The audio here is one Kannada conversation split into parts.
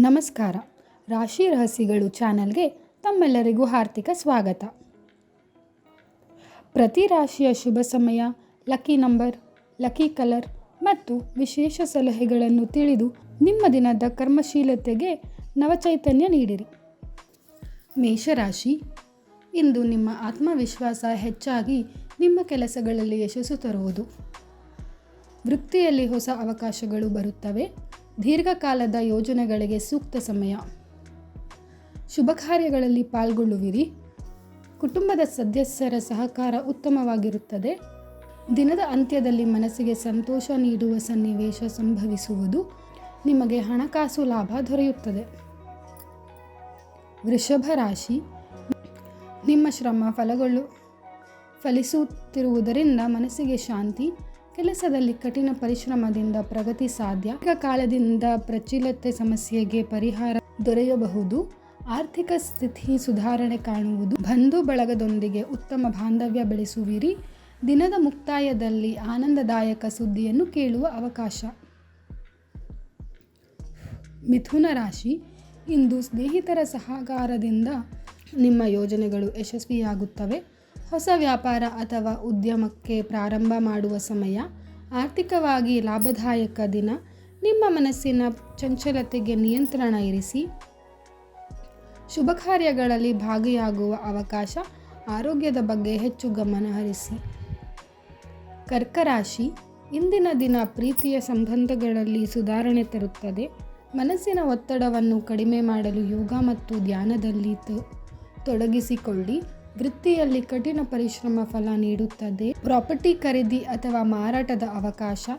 ನಮಸ್ಕಾರ. ರಾಶಿ ರಹಸ್ಯಗಳು ಚಾನಲ್ಗೆ ತಮ್ಮೆಲ್ಲರಿಗೂ ಹಾರ್ದಿಕ ಸ್ವಾಗತ. ಪ್ರತಿ ರಾಶಿಯ ಶುಭ ಸಮಯ, ಲಕ್ಕಿ ನಂಬರ್, ಲಕ್ಕಿ ಕಲರ್ ಮತ್ತು ವಿಶೇಷ ಸಲಹೆಗಳನ್ನು ತಿಳಿದು ನಿಮ್ಮ ದಿನದ ಕರ್ಮಶೀಲತೆಗೆ ನವಚೈತನ್ಯ ನೀಡಿರಿ. ಮೇಷರಾಶಿ, ಇಂದು ನಿಮ್ಮ ಆತ್ಮವಿಶ್ವಾಸ ಹೆಚ್ಚಾಗಿ ನಿಮ್ಮ ಕೆಲಸಗಳಲ್ಲಿ ಯಶಸ್ಸು ತರುವುದು. ವೃತ್ತಿಯಲ್ಲಿ ಹೊಸ ಅವಕಾಶಗಳು ಬರುತ್ತವೆ. ದೀರ್ಘಕಾಲದ ಯೋಜನೆಗಳಿಗೆ ಸೂಕ್ತ ಸಮಯ. ಶುಭ ಕಾರ್ಯಗಳಲ್ಲಿ ಪಾಲ್ಗೊಳ್ಳುವಿರಿ. ಕುಟುಂಬದ ಸದಸ್ಯರ ಸಹಕಾರ ಉತ್ತಮವಾಗಿರುತ್ತದೆ. ದಿನದ ಅಂತ್ಯದಲ್ಲಿ ಮನಸ್ಸಿಗೆ ಸಂತೋಷ ನೀಡುವ ಸನ್ನಿವೇಶ ಸಂಭವಿಸುವುದು ನಿಮಗೆ ಹಣಕಾಸು ಲಾಭ ದೊರೆಯುತ್ತದೆ. ವೃಷಭ ರಾಶಿ, ನಿಮ್ಮ ಶ್ರಮ ಫಲಗಳು ಫಲಿಸುತ್ತಿರುವುದರಿಂದ ಮನಸ್ಸಿಗೆ ಶಾಂತಿ ಕೆಲಸದಲ್ಲಿ ಕಠಿಣ ಪರಿಶ್ರಮದಿಂದ ಪ್ರಗತಿ ಸಾಧ್ಯ. ಕಾಲದಿಂದ ಪ್ರಚಲಿತ ಸಮಸ್ಯೆಗೆ ಪರಿಹಾರ ದೊರೆಯಬಹುದು. ಆರ್ಥಿಕ ಸ್ಥಿತಿ ಸುಧಾರಣೆ ಕಾಣುವುದು. ಬಂಧು ಬಳಗದೊಂದಿಗೆ ಉತ್ತಮ ಬಾಂಧವ್ಯ ಬೆಳೆಸುವಿರಿ. ದಿನದ ಮುಕ್ತಾಯದಲ್ಲಿ ಆನಂದದಾಯಕ ಸುದ್ದಿಯನ್ನು ಕೇಳುವ ಅವಕಾಶ. ಮಿಥುನ ರಾಶಿ. ಇಂದು ಸ್ನೇಹಿತರ ಸಹಕಾರದಿಂದ ನಿಮ್ಮ ಯೋಜನೆಗಳು ಯಶಸ್ವಿಯಾಗುತ್ತವೆ. ಹೊಸ ವ್ಯಾಪಾರ ಅಥವಾ ಉದ್ಯಮಕ್ಕೆ ಪ್ರಾರಂಭ ಮಾಡುವ ಸಮಯ, ಆರ್ಥಿಕವಾಗಿ ಲಾಭದಾಯಕ ದಿನ. ನಿಮ್ಮ ಮನಸ್ಸಿನ ಚಂಚಲತೆಗೆ ನಿಯಂತ್ರಣ ಇರಿಸಿ. ಶುಭ ಕಾರ್ಯಗಳಲ್ಲಿ ಭಾಗಿಯಾಗುವ ಅವಕಾಶ ಆರೋಗ್ಯದ ಬಗ್ಗೆ ಹೆಚ್ಚು ಗಮನ ಹರಿಸಿ. ಕರ್ಕರಾಶಿ, ಇಂದಿನ ದಿನ ಪ್ರೀತಿಯ ಸಂಬಂಧಗಳಲ್ಲಿ ಸುಧಾರಣೆ ತರುತ್ತದೆ. ಮನಸ್ಸಿನ ಒತ್ತಡವನ್ನು ಕಡಿಮೆ ಮಾಡಲು ಯೋಗ ಮತ್ತು ಧ್ಯಾನದಲ್ಲಿ ತೊಡಗಿಸಿಕೊಳ್ಳಿ. ವೃತ್ತಿಯಲ್ಲಿ ಕಠಿಣ ಪರಿಶ್ರಮ ಫಲ ನೀಡುತ್ತದೆ. ಪ್ರಾಪರ್ಟಿ ಖರೀದಿ ಅಥವಾ ಮಾರಾಟದ ಅವಕಾಶ,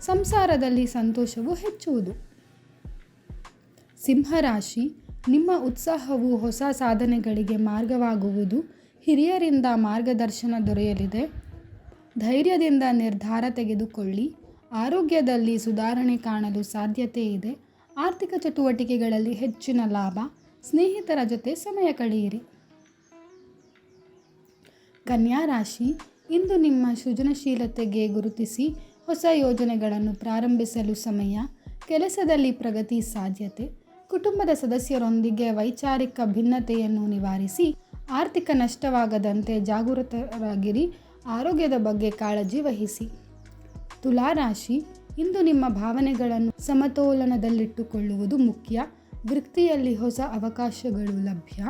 ಸಂಸಾರದಲ್ಲಿ ಸಂತೋಷವು ಹೆಚ್ಚುವುದು. ಸಿಂಹರಾಶಿ, ನಿಮ್ಮ ಉತ್ಸಾಹವು ಹೊಸ ಸಾಧನೆಗಳಿಗೆ ಮಾರ್ಗವಾಗುವುದು. ಹಿರಿಯರಿಂದ ಮಾರ್ಗದರ್ಶನ ದೊರೆಯಲಿದೆ. ಧೈರ್ಯದಿಂದ ನಿರ್ಧಾರ ತೆಗೆದುಕೊಳ್ಳಿ. ಆರೋಗ್ಯದಲ್ಲಿ ಸುಧಾರಣೆ ಕಾಣಲು ಸಾಧ್ಯತೆ ಇದೆ. ಆರ್ಥಿಕ ಚಟುವಟಿಕೆಗಳಲ್ಲಿ ಹೆಚ್ಚಿನ ಲಾಭ. ಸ್ನೇಹಿತರ ಜೊತೆ ಸಮಯ ಕಳೆಯಿರಿ. ಕನ್ಯಾ ರಾಶಿ ಇಂದು ನಿಮ್ಮ ಸೃಜನಶೀಲತೆಗೆ ಗುರುತಿಸಿ ಹೊಸ ಯೋಜನೆಗಳನ್ನು ಪ್ರಾರಂಭಿಸಲು ಸಮಯ, ಕೆಲಸದಲ್ಲಿ ಪ್ರಗತಿ ಸಾಧ್ಯತೆ, ಕುಟುಂಬದ ಸದಸ್ಯರೊಂದಿಗೆ ವೈಚಾರಿಕ ಭಿನ್ನತೆಯನ್ನು ನಿವಾರಿಸಿ, ಆರ್ಥಿಕ ನಷ್ಟವಾಗದಂತೆ ಜಾಗೃತರಾಗಿರಿ, ಆರೋಗ್ಯದ ಬಗ್ಗೆ ಕಾಳಜಿ ವಹಿಸಿ. ತುಲಾರಾಶಿ, ಇಂದು ನಿಮ್ಮ ಭಾವನೆಗಳನ್ನು ಸಮತೋಲನದಲ್ಲಿಟ್ಟುಕೊಳ್ಳುವುದು ಮುಖ್ಯ, ವೃತ್ತಿಯಲ್ಲಿ ಹೊಸ ಅವಕಾಶಗಳು ಲಭ್ಯ,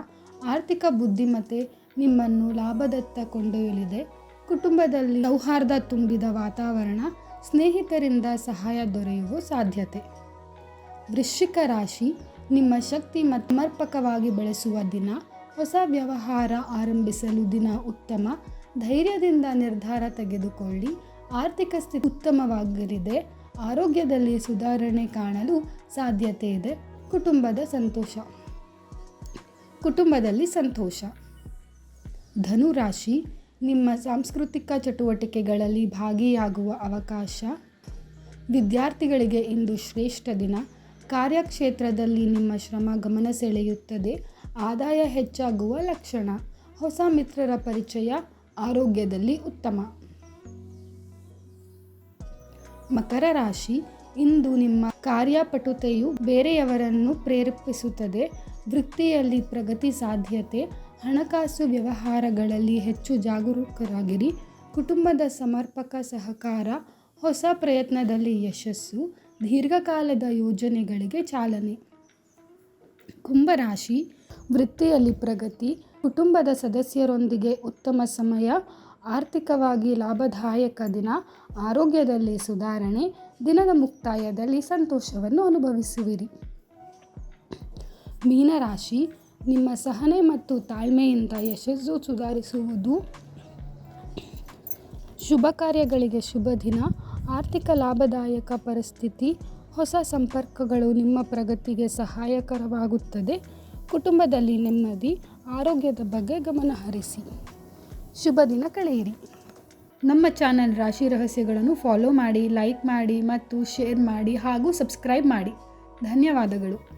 ಆರ್ಥಿಕ ಬುದ್ಧಿಮತ್ತೆ ನಿಮ್ಮನ್ನು ಲಾಭದತ್ತ ಕೊಂಡೊಯ್ಯಲಿದೆ. ಕುಟುಂಬದಲ್ಲಿ ಸೌಹಾರ್ದ ತುಂಬಿದ ವಾತಾವರಣ ಸ್ನೇಹಿತರಿಂದ ಸಹಾಯ ದೊರೆಯುವ ಸಾಧ್ಯತೆ. ವೃಶ್ಚಿಕ ರಾಶಿ, ನಿಮ್ಮ ಶಕ್ತಿ ಮತ್ಮರ್ಪಕವಾಗಿ ಸಮರ್ಪಕವಾಗಿ ಬೆಳೆಸುವ ದಿನ, ಹೊಸ ವ್ಯವಹಾರ ಆರಂಭಿಸಲು ದಿನ ಉತ್ತಮ. ಧೈರ್ಯದಿಂದ ನಿರ್ಧಾರ ತೆಗೆದುಕೊಳ್ಳಿ. ಆರ್ಥಿಕ ಸ್ಥಿತಿ ಉತ್ತಮವಾಗಲಿದೆ. ಆರೋಗ್ಯದಲ್ಲಿ ಸುಧಾರಣೆ ಕಾಣಲು ಸಾಧ್ಯತೆ ಇದೆ. ಕುಟುಂಬದ ಸಂತೋಷ. ಕುಟುಂಬದಲ್ಲಿ ಸಂತೋಷ. ಧನುರಾಶಿ, ನಿಮ್ಮ ಸಾಂಸ್ಕೃತಿಕ ಚಟುವಟಿಕೆಗಳಲ್ಲಿ ಭಾಗಿಯಾಗುವ ಅವಕಾಶ. ವಿದ್ಯಾರ್ಥಿಗಳಿಗೆ ಇಂದು ಶ್ರೇಷ್ಠ ದಿನ. ಕಾರ್ಯಕ್ಷೇತ್ರದಲ್ಲಿ ನಿಮ್ಮ ಶ್ರಮ ಗಮನ ಸೆಳೆಯುತ್ತದೆ. ಆದಾಯ ಹೆಚ್ಚಾಗುವ ಲಕ್ಷಣ. ಹೊಸ ಮಿತ್ರರ ಪರಿಚಯ ಆರೋಗ್ಯದಲ್ಲಿ ಉತ್ತಮ. ಮಕರ ರಾಶಿ. ಇಂದು ನಿಮ್ಮ ಕಾರ್ಯಪಟುತೆಯು ಬೇರೆಯವರನ್ನು ಪ್ರೇರೇಪಿಸುತ್ತದೆ. ವೃತ್ತಿಯಲ್ಲಿ ಪ್ರಗತಿ ಸಾಧ್ಯತೆ. ಹಣಕಾಸು ವ್ಯವಹಾರಗಳಲ್ಲಿ ಹೆಚ್ಚು ಜಾಗರೂಕರಾಗಿರಿ. ಕುಟುಂಬದ ಸಮರ್ಪಕ ಸಹಕಾರ, ಹೊಸ ಪ್ರಯತ್ನದಲ್ಲಿ ಯಶಸ್ಸು, ದೀರ್ಘಕಾಲದ ಯೋಜನೆಗಳಿಗೆ ಚಾಲನೆ. ಕುಂಭರಾಶಿ, ವೃತ್ತಿಯಲ್ಲಿ ಪ್ರಗತಿ, ಕುಟುಂಬದ ಸದಸ್ಯರೊಂದಿಗೆ ಉತ್ತಮ ಸಮಯ, ಆರ್ಥಿಕವಾಗಿ ಲಾಭದಾಯಕ ದಿನ, ಆರೋಗ್ಯದಲ್ಲಿ ಸುಧಾರಣೆ, ದಿನದ ಮುಕ್ತಾಯದಲ್ಲಿ ಸಂತೋಷವನ್ನು ಅನುಭವಿಸುವಿರಿ. ಮೀನರಾಶಿ ನಿಮ್ಮ ಸಹನೆ ಮತ್ತು ತಾಳ್ಮೆಯಿಂದ ಯಶಸ್ಸು ಸುಧಾರಿಸುವುದು. ಶುಭ ಕಾರ್ಯಗಳಿಗೆ ಶುಭ ದಿನ. ಆರ್ಥಿಕ ಲಾಭದಾಯಕ ಪರಿಸ್ಥಿತಿ. ಹೊಸ ಸಂಪರ್ಕಗಳು ನಿಮ್ಮ ಪ್ರಗತಿಗೆ ಸಹಾಯಕರವಾಗುತ್ತದೆ. ಕುಟುಂಬದಲ್ಲಿ ನೆಮ್ಮದಿ. ಆರೋಗ್ಯದ ಬಗ್ಗೆ ಗಮನ ಹರಿಸಿ. ಶುಭ ದಿನ ಕಳೆಯಿರಿ. ನಮ್ಮ ಚಾನಲ್ ರಾಶಿ ರಹಸ್ಯಗಳನ್ನು ಫಾಲೋ ಮಾಡಿ, ಲೈಕ್ ಮಾಡಿ ಮತ್ತು ಶೇರ್ ಮಾಡಿ ಹಾಗೂ ಸಬ್ಸ್ಕ್ರೈಬ್ ಮಾಡಿ. ಧನ್ಯವಾದಗಳು.